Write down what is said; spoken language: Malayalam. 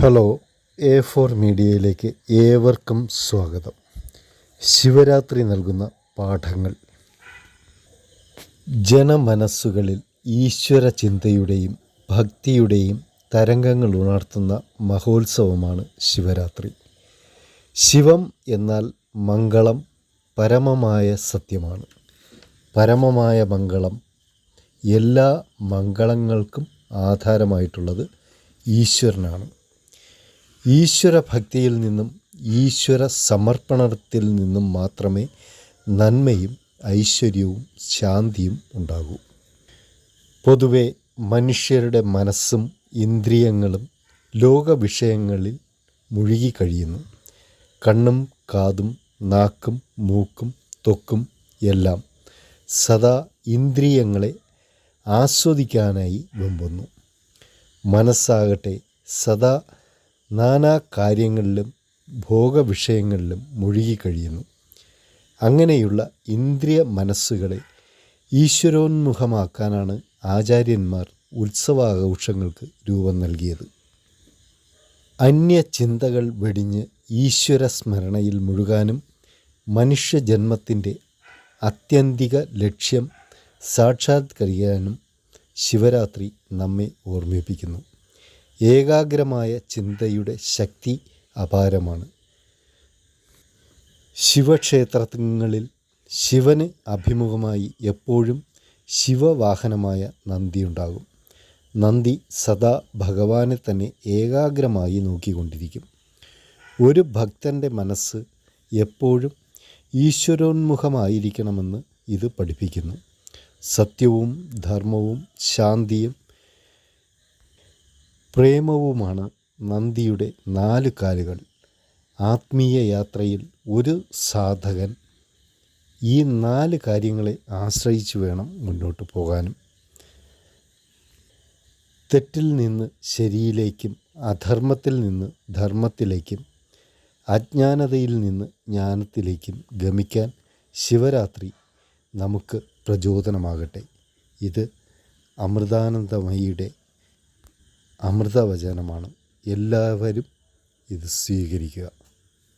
ഹലോ എ ഫോർ മീഡിയയിലേക്ക് ഏവർക്കും സ്വാഗതം. ശിവരാത്രി നൽകുന്ന പാഠങ്ങൾ. ജനമനസ്സുകളിൽ ഈശ്വര ചിന്തയുടെയും ഭക്തിയുടെയും തരംഗങ്ങൾ ഉണർത്തുന്ന മഹോത്സവമാണ് ശിവരാത്രി. ശിവം എന്നാൽ മംഗളം പരമമായ സത്യമാണ്. പരമമായ മംഗളം എല്ലാ മംഗളങ്ങൾക്കും ആധാരമായിട്ടുള്ളത് ഈശ്വരനാണ്. ഈശ്വര ഭക്തിയിൽ നിന്നും ഈശ്വര സമർപ്പണത്തിൽ നിന്നും മാത്രമേ നന്മയും ഐശ്വര്യവും ശാന്തിയും ഉണ്ടാകൂ. പൊതുവെ മനുഷ്യരുടെ മനസ്സും ഇന്ദ്രിയങ്ങളും ലോക വിഷയങ്ങളിൽ മുഴുകിക്കഴിയുന്നു. കണ്ണും കാതും നാക്കും മൂക്കും തൊക്കും എല്ലാം സദാ ഇന്ദ്രിയങ്ങളെ ആസ്വദിക്കാനായി വെമ്പുന്നു. മനസ്സാകട്ടെ സദാ നാനാ കാര്യങ്ങളിലും ഭോഗവിഷയങ്ങളിലും മുഴുകിക്കഴിയുന്നു അങ്ങനെയുള്ള ഇന്ദ്രിയ മനസ്സുകളെ ഈശ്വരോന്മുഖമാക്കാനാണ് ആചാര്യന്മാർ ഉത്സവാഘോഷങ്ങൾക്ക് രൂപം നൽകിയത്. അന്യചിന്തകൾ വെടിഞ്ഞ് ഈശ്വരസ്മരണയിൽ മുഴുകാനും മനുഷ്യജന്മത്തിന്റെ അത്യന്തിക ലക്ഷ്യം സാക്ഷാത്കരിക്കാനും ശിവരാത്രി നമ്മെ ഓർമ്മിപ്പിക്കുന്നു. ഏകാഗ്രമായ ചിന്തയുടെ ശക്തി അപാരമാണ്. ശിവക്ഷേത്രങ്ങളിൽ ശിവന് അഭിമുഖമായി എപ്പോഴും ശിവവാഹനമായ നന്ദിയുണ്ടാകും നന്ദി സദാ ഭഗവാനെ തന്നെ ഏകാഗ്രമായി നോക്കിക്കൊണ്ടിരിക്കും. ഒരു ഭക്തന്റെ മനസ്സ് എപ്പോഴും ഈശ്വരോന്മുഖമായിരിക്കണമെന്ന് ഇത് പഠിപ്പിക്കുന്നു. സത്യവും ധർമ്മവും ശാന്തിയും പ്രേമവുമാണ് നന്ദിയുടെ നാല് കാലുകൾ. ആത്മീയ യാത്രയിൽ ഒരു സാധകൻ ഈ നാല് കാര്യങ്ങളെ ആശ്രയിച്ച് വേണം മുന്നോട്ട് പോകാനും. തെറ്റിൽ നിന്ന് ശരിയിലേക്കും അധർമ്മത്തിൽ നിന്ന് ധർമ്മത്തിലേക്കും അജ്ഞാനതയിൽ നിന്ന് ജ്ഞാനത്തിലേക്കും ഗമിക്കാൻ ശിവരാത്രി നമുക്ക് പ്രചോദനമാകട്ടെ. ഇത് അമൃതാനന്ദമയിയുടെ അമൃതവചനമാണ്. എല്ലാവരും ഇത് സ്വീകരിക്കുക.